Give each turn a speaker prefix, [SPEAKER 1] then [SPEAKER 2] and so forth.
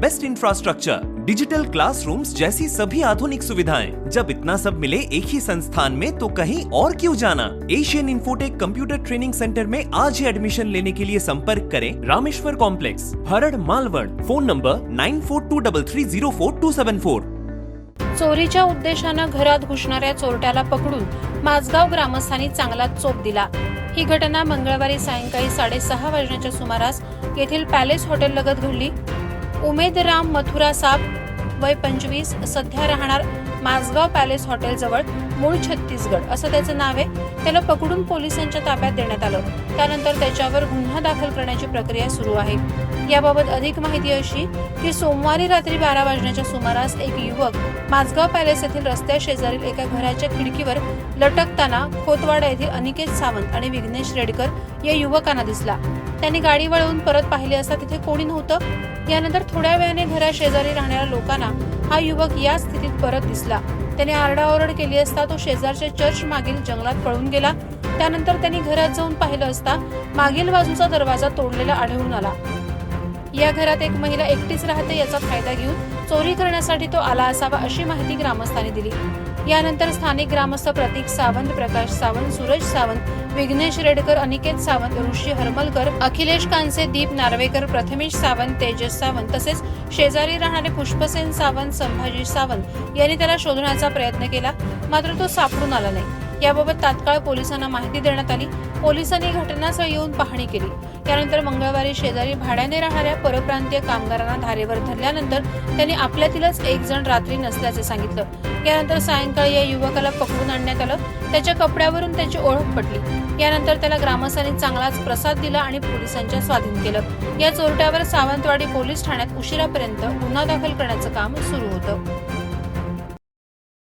[SPEAKER 1] best infrastructure digital classrooms जैसी सभी आधुनिक सुविधाएँ। जब इतना सब मिले एक ही संस्थान में तो कहीं और क्यों जाना? Asian Infotech computer training centre में आज ही एडमिशन लेने के लिए संपर्क करें Rameshwar complex Harad Malwad phone number nine four two double three zero four two seven four
[SPEAKER 2] चोरीच्या उद्देशानं घरात घुसणाऱ्या चोरट्याला पकडून माझगाव ग्रामस्थांनी चांगला चोप दिला. ही घटना मंगळवारी सायंकाळी साडेसहा वाजण्याच्या सुमारास येथील पॅलेस हॉटेल लगत घडली. उमेद राम मथुरा साब वय पंचवीस सध्या राहणार माझगाव पॅलेस हॉटेलजवळ मूळ छत्तीसगड असं त्याचं नाव आहे. त्याला पकडून पोलिसांच्या ताब्यात देण्यात आलं. त्यानंतर त्याच्यावर गुन्हा दाखल करण्याची प्रक्रिया सुरू आहे. याबाबत अधिक माहिती अशी की सोमवारी रात्री बारा वाजण्याच्या सुमारास एक युवक माझगाव पॅलेस येथील रस्त्या शेजारील एका घराच्या खिडकीवर लटकताना खोतवाडा येथील अनिकेत सावंत आणि विघ्नेश रेडकर या युवकांना दिसला. त्यांनी गाडी वळवून परत पाहिले असता तिथे कोणी नव्हतं. यानंतर थोड्या वेळाने घरा शेजारी राहणाऱ्या लोकांना हा युवक या स्थितीत परत दिसला. त्याने आरडाओरड केली असता तो शेजारच्या चर्च मागील जंगलात पळून गेला. त्यानंतर त्यांनी घरात जाऊन पाहिलं असता मागील बाजूचा दरवाजा तोडलेला आढळून आला. या घरात एक महिला एकटीच राहते याचा फायदा घेऊन चोरी करण्यासाठी तो आला असावा अशी माहिती ग्रामस्थांनी दिली. यानंतर स्थानिक ग्रामस्थ प्रतीक सावंत प्रकाश सावंत सूरज सावंत विघ्नेश रेडकर अनिकेत सावंत ऋषी हरमलकर अखिलेश कांसे दीप नार्वेकर प्रथमेश सावंत तेजस सावंत तसेच शेजारी राहणारे पुष्पसेन सावंत संभाजी सावंत यांनी त्याला शोधण्याचा प्रयत्न केला. मात्र तो सापडून आला नाही. याबाबत तात्काळ पोलिसांना माहिती देण्यात आली. पोलिसांनी घटनास्थळी येऊन पाहणी केली. त्यानंतर मंगळवारी शेजारी भाड्याने राहणाऱ्या परप्रांतीय कामगारांना धारेवर धरल्यानंतर त्यांनी आपल्यातीलच एक जण रात्री नसल्याचे सांगितलं. यानंतर सायंकाळी या युवकाला पकडून आणण्यात आलं. त्याच्या कपड्यावरून त्याची ओळख पटली. यानंतर त्याला ग्रामस्थांनी चांगलाच प्रसाद दिला आणि पोलिसांच्या स्वाधीन केलं. या चोरट्यावर सावंतवाडी पोलीस ठाण्यात उशिरापर्यंत गुन्हा दाखल करण्याचं काम सुरू होतं.